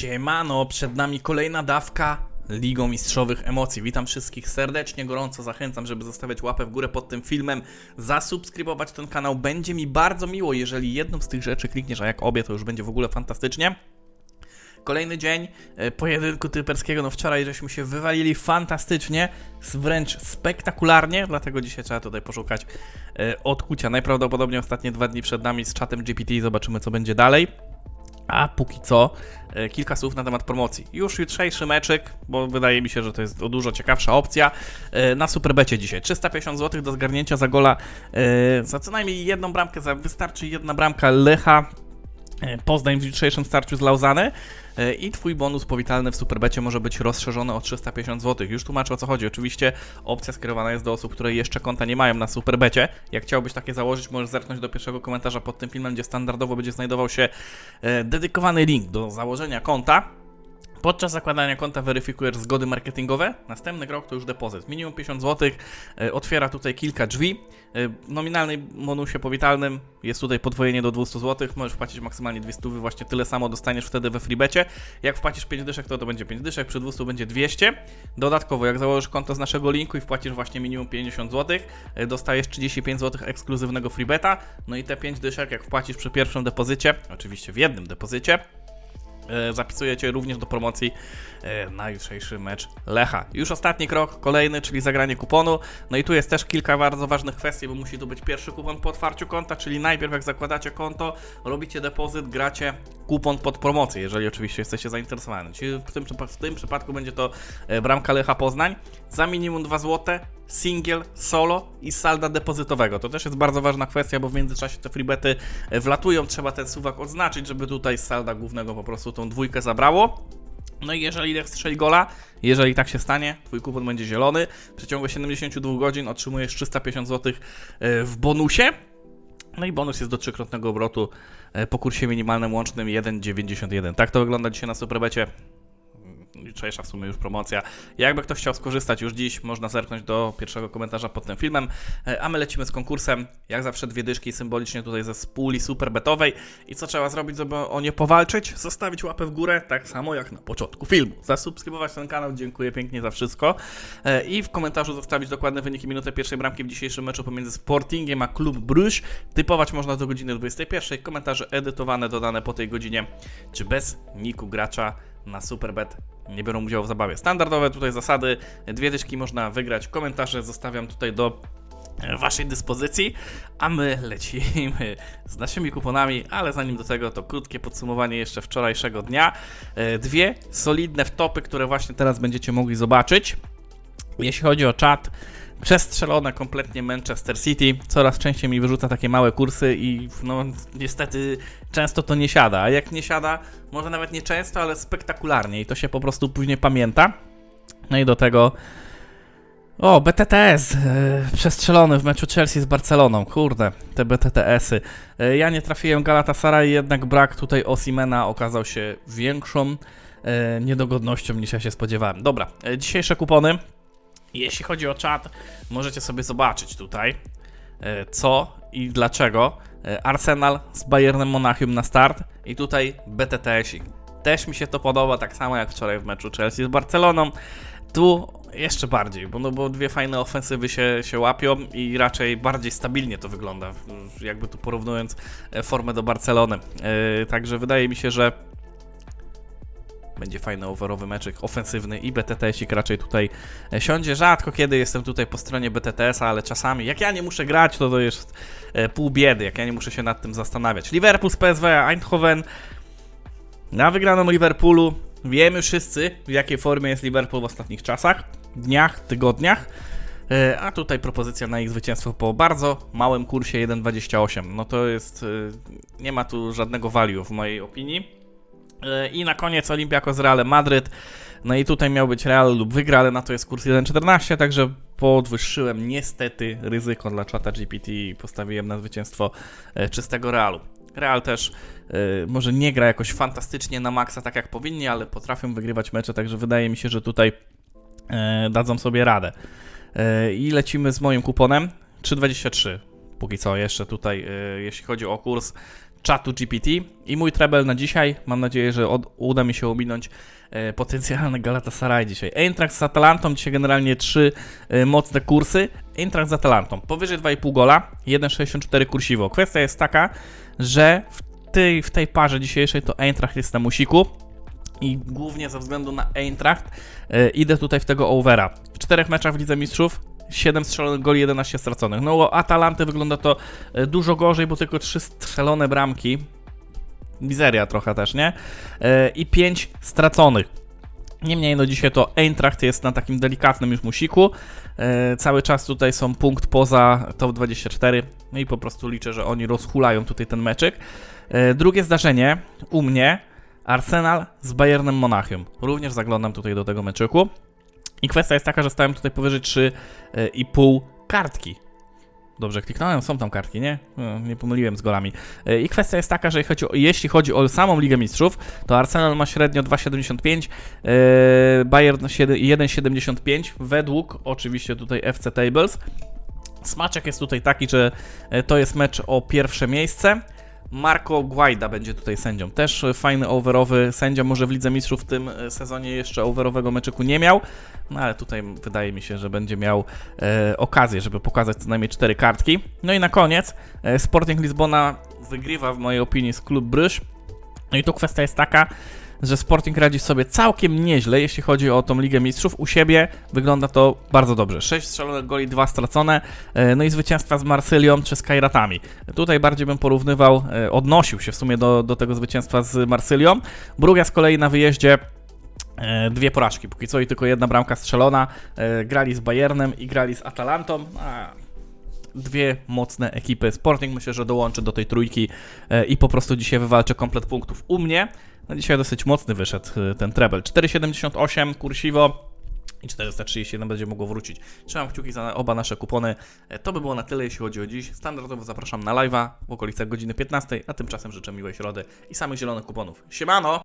Siemano, przed nami kolejna dawka Ligą Mistrzowych Emocji. Witam wszystkich serdecznie, gorąco zachęcam, żeby zostawiać łapę w górę pod tym filmem, zasubskrybować ten kanał. Będzie mi bardzo miło, jeżeli jedną z tych rzeczy klikniesz, a jak obie, to już będzie w ogóle fantastycznie. Kolejny dzień e, pojedynku typerskiego. No wczoraj żeśmy się wywalili fantastycznie, wręcz spektakularnie, dlatego dzisiaj trzeba tutaj poszukać e, odkucia. Najprawdopodobniej ostatnie dwa dni przed nami z czatem GPT zobaczymy co będzie dalej. A póki co, e, kilka słów na temat promocji. Już jutrzejszy meczyk, bo wydaje mi się, że to jest dużo ciekawsza opcja. e, Na Superbecie dzisiaj 350 zł do zgarnięcia za gola. e, Za co najmniej jedną bramkę, za wystarczy jedna bramka Lecha. E, Poznań w jutrzejszym starciu z Lauzany e, i Twój bonus powitalny w Superbecie może być rozszerzony o 350 zł. Już tłumaczę o co chodzi. Oczywiście opcja skierowana jest do osób, które jeszcze konta nie mają na Superbecie. Jak chciałbyś takie założyć, możesz zerknąć do pierwszego komentarza pod tym filmem, gdzie standardowo będzie znajdował się e, dedykowany link do założenia konta. Podczas zakładania konta weryfikujesz zgody marketingowe. Następny krok to już depozyt. Minimum 50 zł. E, otwiera tutaj kilka drzwi. E, w nominalnej bonusie powitalnym jest tutaj podwojenie do 200 zł. Możesz wpłacić maksymalnie 200, właśnie tyle samo dostaniesz wtedy we freebecie. Jak wpłacisz 5 dyszek, to to będzie 5 dyszek, przy 200 będzie 200. Dodatkowo, jak założysz konto z naszego linku i wpłacisz właśnie minimum 50 zł, e, dostajesz 35 zł ekskluzywnego freebeta. No i te 5 dyszek, jak wpłacisz przy pierwszym depozycie, oczywiście w jednym depozycie, zapisujecie również do promocji e, na jutrzejszy mecz Lecha. Już ostatni krok, kolejny, czyli zagranie kuponu. No i tu jest też kilka bardzo ważnych kwestii, bo musi tu być pierwszy kupon po otwarciu konta, czyli najpierw jak zakładacie konto, robicie depozyt, gracie kupon pod promocję, jeżeli oczywiście jesteście zainteresowani. Czyli w tym, w tym przypadku będzie to e, bramka Lecha Poznań za minimum 2 zł, singiel, solo i salda depozytowego. To też jest bardzo ważna kwestia, bo w międzyczasie te freebety e, wlatują, trzeba ten suwak odznaczyć, żeby tutaj salda głównego po prostu tą dwójkę zabrało. No i jeżeli Lech strzeli gola, jeżeli tak się stanie, twój kupon będzie zielony. W przeciągu 72 godzin otrzymujesz 350 zł e, w bonusie. No i bonus jest do trzykrotnego obrotu e, po kursie minimalnym łącznym 1,91. Tak to wygląda dzisiaj na Superbecie. Jutrzejsza w sumie już promocja. Jakby ktoś chciał skorzystać już dziś, można zerknąć do pierwszego komentarza pod tym filmem. E, A my lecimy z konkursem. Jak zawsze dwie dyszki symbolicznie tutaj ze spóli superbetowej. I co trzeba zrobić, żeby o nie powalczyć? Zostawić łapę w górę, tak samo jak na początku filmu. Zasubskrybować ten kanał, dziękuję pięknie za wszystko. E, I w komentarzu zostawić dokładne wyniki minuty pierwszej bramki w dzisiejszym meczu pomiędzy Sportingiem a Klub Bruges. Typować można do godziny 21. Komentarze edytowane, dodane po tej godzinie, czy bez niku gracza na Superbet nie biorą udziału w zabawie. Standardowe tutaj zasady, dwie dyszki można wygrać. Komentarze zostawiam tutaj do e, waszej dyspozycji, a my lecimy z naszymi kuponami, ale zanim do tego to krótkie podsumowanie jeszcze wczorajszego dnia. E, Dwie solidne wtopy, które właśnie teraz będziecie mogli zobaczyć. Jeśli chodzi o czat, przestrzelone kompletnie Manchester City. Coraz częściej mi wyrzuca takie małe kursy i no niestety często to nie siada. A jak nie siada, może nawet nie często, ale spektakularnie i to się po prostu później pamięta. No i do tego o, BTTS e, przestrzelony w meczu Chelsea z Barceloną. Kurde, te BTTS-y. E, ja nie trafiłem Galatasaray, jednak brak tutaj Osimena okazał się większą e, niedogodnością niż ja się spodziewałem. Dobra, e, dzisiejsze kupony. Jeśli chodzi o czat, możecie sobie zobaczyć tutaj e, co i dlaczego e, Arsenal z Bayernem Monachium na start i tutaj BTTS-ik. Też mi się to podoba, tak samo jak wczoraj w meczu Chelsea z Barceloną. Tu jeszcze bardziej, bo, no, bo dwie fajne ofensywy się, się łapią i raczej bardziej stabilnie to wygląda, jakby tu porównując e, formę do Barcelony. E, Także wydaje mi się, że będzie fajny overowy meczek ofensywny i BTTS-ik raczej tutaj e, siądzie. Rzadko kiedy jestem tutaj po stronie BTTS-a, ale czasami jak ja nie muszę grać, to to jest e, pół biedy, jak ja nie muszę się nad tym zastanawiać. Liverpool z PSV, Eindhoven na wygraną Liverpoolu. Wiemy wszyscy, w jakiej formie jest Liverpool w ostatnich czasach, dniach, tygodniach. E, A tutaj propozycja na ich zwycięstwo po bardzo małym kursie 1,28. No to jest. Nie ma tu żadnego value w mojej opinii. E, I na koniec Olympiakos z Realem Madryt. No i tutaj miał być Real lub wygra, ale na to jest kurs 1,14, także podwyższyłem niestety ryzyko dla czata GPT i postawiłem na zwycięstwo e, czystego Realu. Real też e, może nie gra jakoś fantastycznie na maksa tak jak powinni, ale potrafią wygrywać mecze, także wydaje mi się, że tutaj e, dadzą sobie radę. I lecimy z moim kuponem 3,23. Póki co jeszcze tutaj, jeśli chodzi o kurs, czatu GPT i mój treble na dzisiaj. Mam nadzieję, że od, uda mi się ominąć e, potencjalny Galatasaray dzisiaj. Eintracht z Atalantą, dzisiaj generalnie trzy e, mocne kursy. Eintracht z Atalantą, powyżej 2,5 gola, 1,64 kursiwo. Kwestia jest taka, że w tej, w tej parze dzisiejszej to Eintracht jest na musiku i głównie ze względu na Eintracht e, idę tutaj w tego overa. W czterech meczach w Lidze Mistrzów 7 strzelonych goli, 11 straconych. No u Atalanty wygląda to e, dużo gorzej, bo tylko 3 strzelone bramki. Mizeria trochę też, nie? E, I 5 straconych. Niemniej, no dzisiaj to Eintracht jest na takim delikatnym już musiku. E, cały czas tutaj są punkt poza top 24. No i po prostu liczę, że oni rozhulają tutaj ten meczyk. Drugie zdarzenie u mnie Arsenal z Bayernem Monachium. Również zaglądam tutaj do tego meczyku. I kwestia jest taka, że stałem tutaj powyżej 3,5 kartki. Dobrze kliknąłem, są tam kartki, nie? No, Nie pomyliłem z golami. E, I kwestia jest taka, że jeśli chodzi o, samą Ligę Mistrzów, to Arsenal ma średnio 2,75, e, Bayern 7 1,75, według oczywiście tutaj FC Tables. Smaczek jest tutaj taki, że e, to jest mecz o pierwsze miejsce. Marco Guaida będzie tutaj sędzią. Też e, fajny overowy sędzia, może w Lidze Mistrzów w tym e, sezonie jeszcze overowego meczyku nie miał, no ale tutaj wydaje mi się, że będzie miał e, okazję, żeby pokazać co najmniej cztery kartki. No i na koniec e, Sporting Lizbona wygrywa w mojej opinii z Klub Bruges. No i tu kwestia jest taka, że Sporting radzi sobie całkiem nieźle, jeśli chodzi o tą Ligę Mistrzów. U siebie wygląda to bardzo dobrze. 6 strzelonych goli, 2 stracone, e, no i zwycięstwa z Marsylią czy z Kairatami. Tutaj bardziej bym porównywał, e, odnosił się w sumie do, do tego zwycięstwa z Marsylią. Brugia z kolei na wyjeździe e, dwie porażki, póki co i tylko jedna bramka strzelona. Grali z Bayernem i grali z Atalantą. A, dwie mocne ekipy. Sporting myślę, że dołączy do tej trójki i po prostu dzisiaj wywalczy komplet punktów. U mnie no dzisiaj dosyć mocny wyszedł e, ten treble. 4,78 kursiwo i 431 będzie mogło wrócić. Trzymam kciuki za oba nasze kupony. E, To by było na tyle, jeśli chodzi o dziś. Standardowo zapraszam na live'a w okolicach godziny 15, a tymczasem życzę miłej środy i samych zielonych kuponów. Siemano!